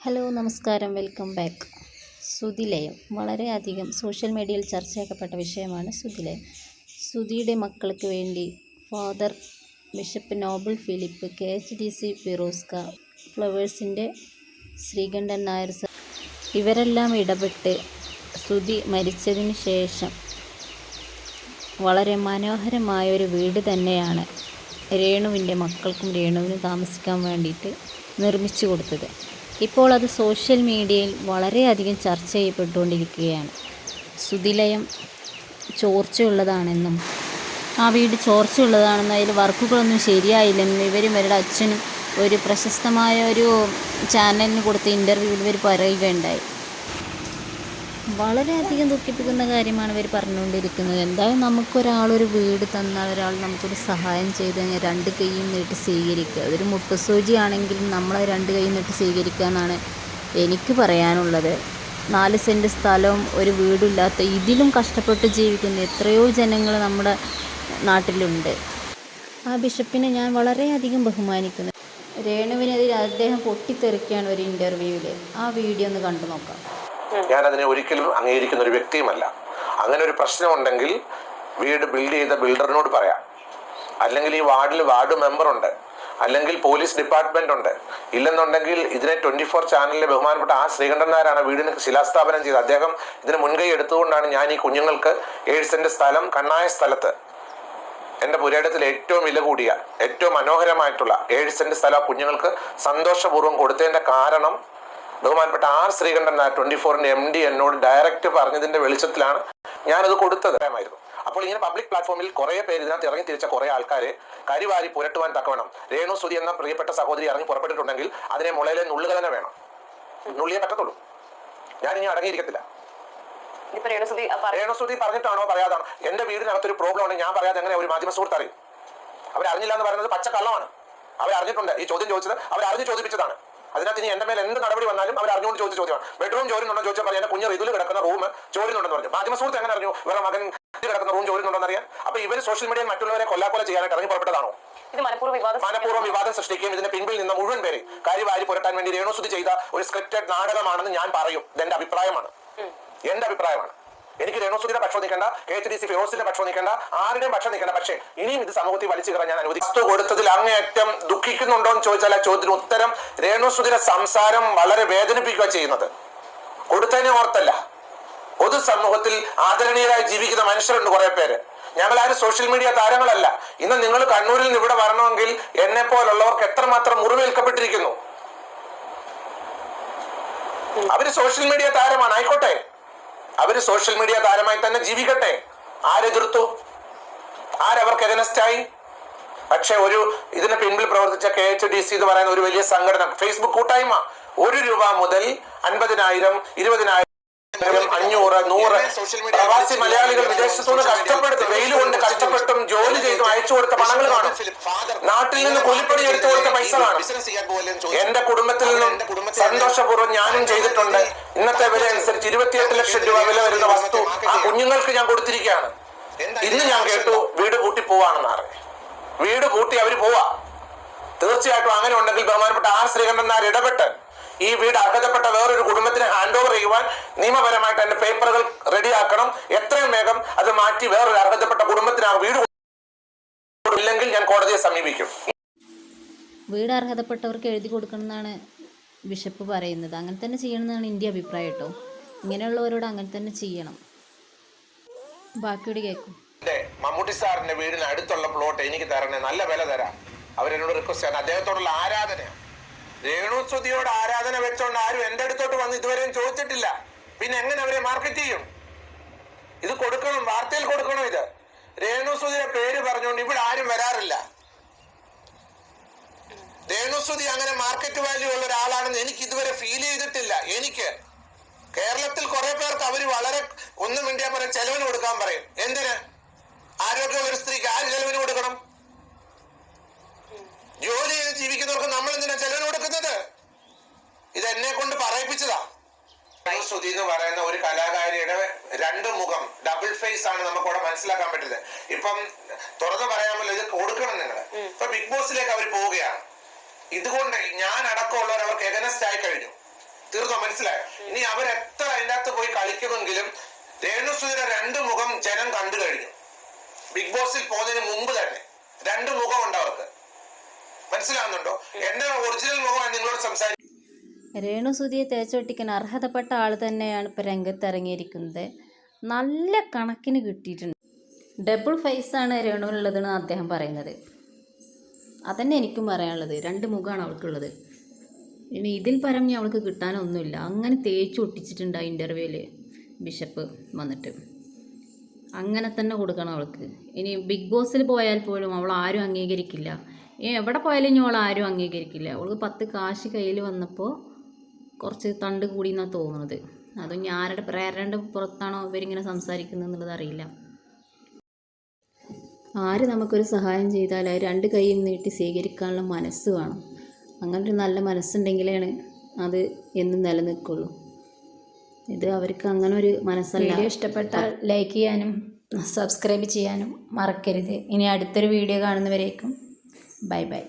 Hello നമസ്കാരം. Welcome back. സുതിലയം വളരെയധികം social മീഡിയയിൽ ചർച്ചയാക്കപ്പെട്ട വിഷയമാണ് സുതിലയം സുധിയുടെ മക്കൾക്ക് വേണ്ടി father bishop Noble Philip K H D C ഫിറോസ്ക ഫ്ലവേഴ്സിന്റെ ശ്രീകണ്ഠൻ നായർ സർ ഇവരെല്ലാം ഇടപെട്ട് സുധി മരിച്ചതിന് ശേഷം വളരെ മനോഹരമായ ഒരു വീട് തന്നെയാണ് രേണുവിന്റെ മക്കൾക്കും രേണുവിന് താമസിക്കാൻ വേണ്ടിയിട്ട് നിർമ്മിച്ചു കൊടുത്തത്. ഇപ്പോൾ അത് സോഷ്യൽ മീഡിയയിൽ വളരെയധികം ചർച്ച ചെയ്യപ്പെട്ടുകൊണ്ടിരിക്കുകയാണ്. സുതിലയം ചോർച്ചയുള്ളതാണെന്നും ആ വീട് ചോർച്ചയുള്ളതാണെന്നും അതിൽ വർക്കുകളൊന്നും ശരിയായില്ലെന്നും ഇവരും ഇവരുടെ അച്ഛനും ഒരു പ്രശസ്തമായ ഒരു ചാനലിന് കൊടുത്ത ഇന്റർവ്യൂവിൽ ഇവർ പറയുകയുണ്ടായി. വളരെയധികം ദുഃഖിപ്പിക്കുന്ന കാര്യമാണ് ഇവർ പറഞ്ഞുകൊണ്ടിരിക്കുന്നത്. എന്തായാലും നമുക്കൊരാളൊരു വീട് തന്നാൽ ഒരാൾ നമുക്കൊരു സഹായം ചെയ്ത് കഴിഞ്ഞാൽ രണ്ട് കൈയും നീട്ടി സ്വീകരിക്കുക. അതൊരു മുട്ടുസൂചി ആണെങ്കിലും നമ്മളെ രണ്ട് കൈയും നീട്ടി സ്വീകരിക്കുക എന്നാണ് എനിക്ക് പറയാനുള്ളത്. നാല് സെന്റ് സ്ഥലവും ഒരു വീടില്ലാത്ത ഇതിലും കഷ്ടപ്പെട്ട് ജീവിക്കുന്ന എത്രയോ ജനങ്ങൾ നമ്മുടെ നാട്ടിലുണ്ട്. ആ ബിഷപ്പിനെ ഞാൻ വളരെയധികം ബഹുമാനിക്കുന്നു. രേണുവിനെതിരെ അദ്ദേഹം പൊട്ടിത്തെറിക്കുകയാണ് ഒരു ഇന്റർവ്യൂവിൽ ആ വീഡിയോ ഒന്ന് കണ്ടു നോക്കാം ഞാൻ അതിനെ ഒരിക്കലും അംഗീകരിക്കുന്ന ഒരു വ്യക്തിയുമല്ല. അങ്ങനെ ഒരു പ്രശ്നമുണ്ടെങ്കിൽ വീട് ബിൽഡ് ചെയ്ത ബിൽഡറിനോട് പറയാം. അല്ലെങ്കിൽ ഈ വാർഡിൽ വാർഡ് മെമ്പറുണ്ട്. അല്ലെങ്കിൽ പോലീസ് ഡിപ്പാർട്ട്മെന്റ് ഉണ്ട് ഇല്ലെന്നുണ്ടെങ്കിൽ ഇതിനെ ട്വന്റി ഫോർ ചാനലിലെ ബഹുമാനപ്പെട്ട ആ ശ്രീകണ്ഠൻ വീടിന് ശിലാസ്ഥാപനം ചെയ്തത്. അദ്ദേഹം ഇതിന് മുൻകൈ എടുത്തുകൊണ്ടാണ് ഞാൻ ഈ കുഞ്ഞുങ്ങൾക്ക് എയ്ഡ്സിന്റെ സ്ഥലം കണ്ണായ സ്ഥലത്ത് എന്റെ പുരയിടത്തിൽ ഏറ്റവും വില കൂടിയ ഏറ്റവും മനോഹരമായിട്ടുള്ള ഏഴ് സെന്റ് സ്ഥലം കുഞ്ഞുങ്ങൾക്ക് സന്തോഷപൂർവം കൊടുത്തതിന്റെ കാരണം ബഹുമാനപ്പെട്ട ആർ ശ്രീകണ്ഠൻ ട്വന്റി ഫോറിന്റെ എം ഡി എന്നോട് ഡയറക്റ്റ് പറഞ്ഞതിന്റെ വെളിച്ചത്തിലാണ് ഞാനത് കൊടുത്തത്. അറിയാമായിരുന്നു അപ്പോൾ ഇങ്ങനെ പബ്ലിക് പ്ലാറ്റ്ഫോമിൽ കുറെ പേര് ഇതിനകത്ത് ഇറങ്ങി തിരിച്ച കുറെ ആൾക്കാരെ കരിവാരി പുരട്ടുവാൻ തക്കവണ്ണം രേണു സുതി എന്ന പ്രിയപ്പെട്ട സഹോദരി ഇറങ്ങി പുറപ്പെട്ടിട്ടുണ്ടെങ്കിൽ അതിനെ മുളയിലെ നുള്ളുക തന്നെ വേണം. നുള്ളിയേ പറ്റത്തുള്ളൂ. ഞാൻ ഇനി അടങ്ങിയിരിക്കത്തില്ല രേണുസുതി പറഞ്ഞിട്ടാണോ പറയാതാണോ? എന്റെ വീടിനകത്തൊരു പ്രോബ്ലം ആണ് ഞാൻ പറയാതെ എങ്ങനെ ഒരു മാധ്യമ സുഹൃത്ത് അറിയും? അവരറിഞ്ഞില്ല എന്ന് പറയുന്നത് പച്ച കള്ളമാണ് അവരറിഞ്ഞിട്ടുണ്ട് ഈ ചോദ്യം ചോദിച്ചത്. അവരറിഞ്ഞ് ചോദിപ്പിച്ചതാണ്. അതിനകത്ത് ഇനി എന്റെ മേലെ എന്ത് നടപടി വന്നാലും അവർ അറിഞ്ഞുകൊണ്ട് ചോദിച്ച ചോദ്യമാണ്. ബെഡ്റൂം ചോരുന്നുണ്ടോ ചോദിച്ചാൽ പറയാൻ കുഞ്ഞ് ഇതിൽ കിടക്കുന്ന റൂം ചോരുന്നുണ്ടെന്ന് പറഞ്ഞു. മാധ്യമ സുഹൃത്ത് എങ്ങനെ അറിഞ്ഞു? വേറെ മകൻ കിടക്കുന്ന റൂം ചോരുന്നുണ്ടോ അറിയാം അപ്പൊ ഇവർ സോഷ്യൽ മീഡിയയിൽ മറ്റുള്ളവരെ കൊല്ലാക്കൊല ചെയ്യാനായിട്ട് ഇറങ്ങി പുറപ്പെട്ടതാണോ ഇത് മനഃപൂർവ വിവാദം മനഃപൂർവം വിവാദം സൃഷ്ടിക്കുകയും ഇതിന്റെ പിൻപിൽ നിന്ന് മുഴുവൻ പേരെ കാര്യവാരി പുരട്ടാൻ വേണ്ടി രേണുസുതി ചെയ്ത ഒരു സ്ക്രിപ്റ്റഡ് നാടകമാണെന്ന് ഞാൻ പറയും. ഇതെന്റെ അഭിപ്രായമാണ്. എന്റെ അഭിപ്രായമാണ്. എനിക്ക് രേണുസുതിയുടെ പക്ഷം നിൽക്കേണ്ട കെ എച്ച് ഡി സി ഫിറോസിന്റെ പക്ഷം നിൽക്കേണ്ട ആരുടെയും പക്ഷം നിൽക്കേണ്ട പക്ഷേ ഇനിയും ഇത് സമൂഹത്തിൽ വലിച്ചു കയറാൻ ഞാൻ അനുവദിക്കും. വസ്തു കൊടുത്തതിൽ അങ്ങേയറ്റം ദുഃഖിക്കുന്നുണ്ടോ എന്ന് ചോദിച്ചാൽ ആ ചോദ്യത്തിന് ഉത്തരം രേണുസുതിയുടെ സംസാരം വളരെ വേദനിപ്പിക്കുക ചെയ്യുന്നത്. കൊടുത്തതിനെ ഓർത്തല്ല. പൊതുസമൂഹത്തിൽ ആദരണീയരായി ജീവിക്കുന്ന മനുഷ്യരുണ്ട് കുറെ പേര്. ഞങ്ങൾ ആരും സോഷ്യൽ മീഡിയ താരങ്ങളല്ല. ഇന്ന് നിങ്ങൾ കണ്ണൂരിൽ നിന്ന് ഇവിടെ വരണമെങ്കിൽ എന്നെ പോലുള്ളവർക്ക് എത്രമാത്രം മുറിവേൽക്കപ്പെട്ടിരിക്കുന്നു? അവർ സോഷ്യൽ മീഡിയ താരമാണ്. ആയിക്കോട്ടെ. അവർ സോഷ്യൽ മീഡിയ താരമായി തന്നെ ജീവിക്കട്ടെ. ആരെതിർത്തു? ആരവർക്ക് എഗനസ്റ്റായി പക്ഷെ ഒരു ഇതിന് പിൻപിൽ പ്രവർത്തിച്ച കെ എച്ച് ഡി സി എന്ന് പറയുന്ന ഒരു വലിയ സംഘടന ഫേസ്ബുക്ക് കൂട്ടായ്മ ഒരു രൂപ മുതൽ അൻപതിനായിരം ഇരുപതിനായിരം അഞ്ഞൂറ് നൂറ് പ്രവാസി മലയാളികൾ വിദേശത്തുനിന്ന് കഷ്ടപ്പെടുത്തി വെയിൽ കൊണ്ട് കഷ്ടപ്പെട്ടും ജോലി ചെയ്തും അയച്ചു കൊടുത്ത പണങ്ങൾ കാണും. നാട്ടിൽ നിന്ന് കൂലിപ്പണി എടുത്തു കൊടുത്ത പൈസ കാണും. എന്റെ കുടുംബത്തിൽ നിന്നും സന്തോഷപൂർവം ഞാനും ചെയ്തിട്ടുണ്ട്. ഇന്നത്തെ വില അനുസരിച്ച് ഇരുപത്തിയെട്ട് ലക്ഷം രൂപ വില വരുന്ന വസ്തു ആ കുഞ്ഞുങ്ങൾക്ക് ഞാൻ കൊടുത്തിരിക്കുകയാണ്. ഇന്ന് ഞാൻ കേട്ടു വീട് പൂട്ടി പോവാണെന്ന് അറിയാം വീട് പൂട്ടി അവർ പോവാ. തീർച്ചയായിട്ടും അങ്ങനെ ഉണ്ടെങ്കിൽ ബഹുമാനപ്പെട്ട ആർ ശ്രീകണ്ഠൻ നായർ ഇടപെട്ട് ഈ വീട് അർഹതപ്പെട്ട വേറൊരു കുടുംബത്തിന് ഹാൻഡ് ഓവർ ചെയ്യുവാൻ നിയമപരമായിട്ട് അതിന്റെ പേപ്പറുകൾ റെഡിയാക്കണം എത്രയും വേഗം അത് മാറ്റി വേറൊരു അർഹതപ്പെട്ട കുടുംബത്തിന് ആ വീട് ഇല്ലെങ്കിൽ ഞാൻ കോടതിയെ സമീപിക്കും. വീട് അർഹതപ്പെട്ടവർക്ക് എഴുതി കൊടുക്കണം എന്നാണ് ബിഷപ്പ് പറയുന്നത്. അങ്ങനെ തന്നെ ചെയ്യണമെന്നാണ് എന്റെ അഭിപ്രായം കേട്ടോ. ഇങ്ങനെയുള്ളവരോട് അങ്ങനെ തന്നെ ചെയ്യണം. ബാക്കിയോട് കേൾക്കും മമ്മൂട്ടി സാറിന്റെ വീടിന് അടുത്തുള്ള പ്ലോട്ട് എനിക്ക് തരണേ. നല്ല വില തരാം. അവരെന്നോട് റിക്വസ്റ്റ് ആണ് അദ്ദേഹത്തോടുള്ള ആരാധനയാണ്. രേണുസ്തുതിയോട് ആരാധന വെച്ചോണ്ട് ആരും എന്റെ അടുത്തോട്ട് വന്ന് ഇതുവരെയും ചോദിച്ചിട്ടില്ല. പിന്നെ എങ്ങനെ അവരെ മാർക്കറ്റ് ചെയ്യും? ഇത് കൊടുക്കണം വാർത്തയിൽ കൊടുക്കണം ഇത്. രേണുസ്തുതിയുടെ പേര് പറഞ്ഞുകൊണ്ട് ഇവിടെ ആരും വരാറില്ല. രേണുസ്തുതി അങ്ങനെ മാർക്കറ്റ് വാല്യൂ ഉള്ള ഒരാളാണെന്ന് എനിക്ക് ഇതുവരെ ഫീൽ ചെയ്തിട്ടില്ല. എനിക്ക് കേരളത്തിൽ കുറെ പേർക്ക് അവർ വളരെ ഒന്നും വേണ്ടിയാ പറയും ചെലവിന് കൊടുക്കാൻ പറയും. എന്തിന്? ആരോഗ്യമുള്ള ഒരു സ്ത്രീക്ക് ആര് ചെലവിന് കൊടുക്കണം ജോലി ചെയ്ത് ജീവിക്കുന്നവർക്ക് നമ്മൾ എന്തിനാ ചെലവിന് കൊടുക്കുന്നത് ഇത് എന്നെ കൊണ്ട് പറയിപ്പിച്ചതാ സുധി എന്ന് പറയുന്ന ഒരു കലാകാരിയുടെ രണ്ട് മുഖം ഡബിൾ ഫേസ് ആണ് നമുക്ക് അവിടെ മനസ്സിലാക്കാൻ പറ്റുന്നത്. ഇപ്പം തുറന്നു പറയാമല്ലോ ഇത് കൊടുക്കണം നിങ്ങൾ ഇപ്പൊ ബിഗ് ബോസിലേക്ക് അവർ പോവുകയാണ്. ഇതുകൊണ്ട് ഞാൻ അടക്കമുള്ളവർ അവർക്ക് എഗനസ്റ്റ് ആയി കഴിഞ്ഞു. തീർന്നോ? മനസ്സിലായോ? ഇനി അവരെത്ര അതിന്റെ അകത്ത് പോയി കളിക്കുമെങ്കിലും രേണുസൂര രണ്ട് മുഖം ജനം കണ്ടു കഴിഞ്ഞു. ബിഗ് ബോസിൽ പോകുന്നതിന് മുമ്പ് തന്നെ. രണ്ട് മുഖം ഉണ്ട് അവർക്ക്. മനസ്സിലാവുന്നുണ്ടോ? എന്റെ ഒറിജിനൽ മുഖമാണ് നിങ്ങളോട് സംസാരിക്കുന്നത് രേണുസുതിയെ തേച്ചൊട്ടിക്കാൻ അർഹതപ്പെട്ട ആൾ തന്നെയാണ് ഇപ്പോൾ രംഗത്തിറങ്ങിയിരിക്കുന്നത്. നല്ല കണക്കിന് കിട്ടിയിട്ടുണ്ട്. ഡബിൾ ഫേസാണ് രേണുവിനുള്ളതെന്ന് അദ്ദേഹം പറയുന്നത്. അതന്നെ എനിക്കും പറയാനുള്ളത്. രണ്ട് മുഖമാണ് അവൾക്കുള്ളത്. ഇനി ഇതിൽ പരം അവൾക്ക് കിട്ടാനൊന്നുമില്ല. അങ്ങനെ തേച്ച് ഒട്ടിച്ചിട്ടുണ്ട് ആ ഇന്റർവ്യൂവിൽ ബിഷപ്പ് വന്നിട്ട്. അങ്ങനെ തന്നെ കൊടുക്കണം അവൾക്ക്. ഇനി ബിഗ് ബോസിൽ പോയാൽ പോലും അവൾ ആരും അംഗീകരിക്കില്ല. എവിടെ പോയാലും ഇനി അവൾ ആരും അംഗീകരിക്കില്ല. അവൾക്ക് പത്ത് കാശ് കയ്യിൽ വന്നപ്പോൾ കുറച്ച് തണ്ട് കൂടി എന്നാണ് തോന്നുന്നത് അതും ഇനി ആരുടെ പ്രേരണയുടെ പുറത്താണോ ഇവരിങ്ങനെ സംസാരിക്കുന്നത് എന്നുള്ളത് അറിയില്ല. ആര് നമുക്കൊരു സഹായം ചെയ്താൽ അത് രണ്ട് കൈയും നീട്ടി സ്വീകരിക്കാനുള്ള മനസ്സ് വേണം. അങ്ങനെ ഒരു നല്ല മനസ്സുണ്ടെങ്കിലാണ് അത് എന്നും നിലനിൽക്കുള്ളൂ. ഇത് അവർക്ക് അങ്ങനെ ഒരു മനസ്സല്ല. വീഡിയോ ഇഷ്ടപ്പെട്ടാൽ ലൈക്ക് ചെയ്യാനും സബ്സ്ക്രൈബ് ചെയ്യാനും മറക്കരുത്. ഇനി അടുത്തൊരു വീഡിയോ കാണുന്നവരേക്കും ബൈ ബൈ.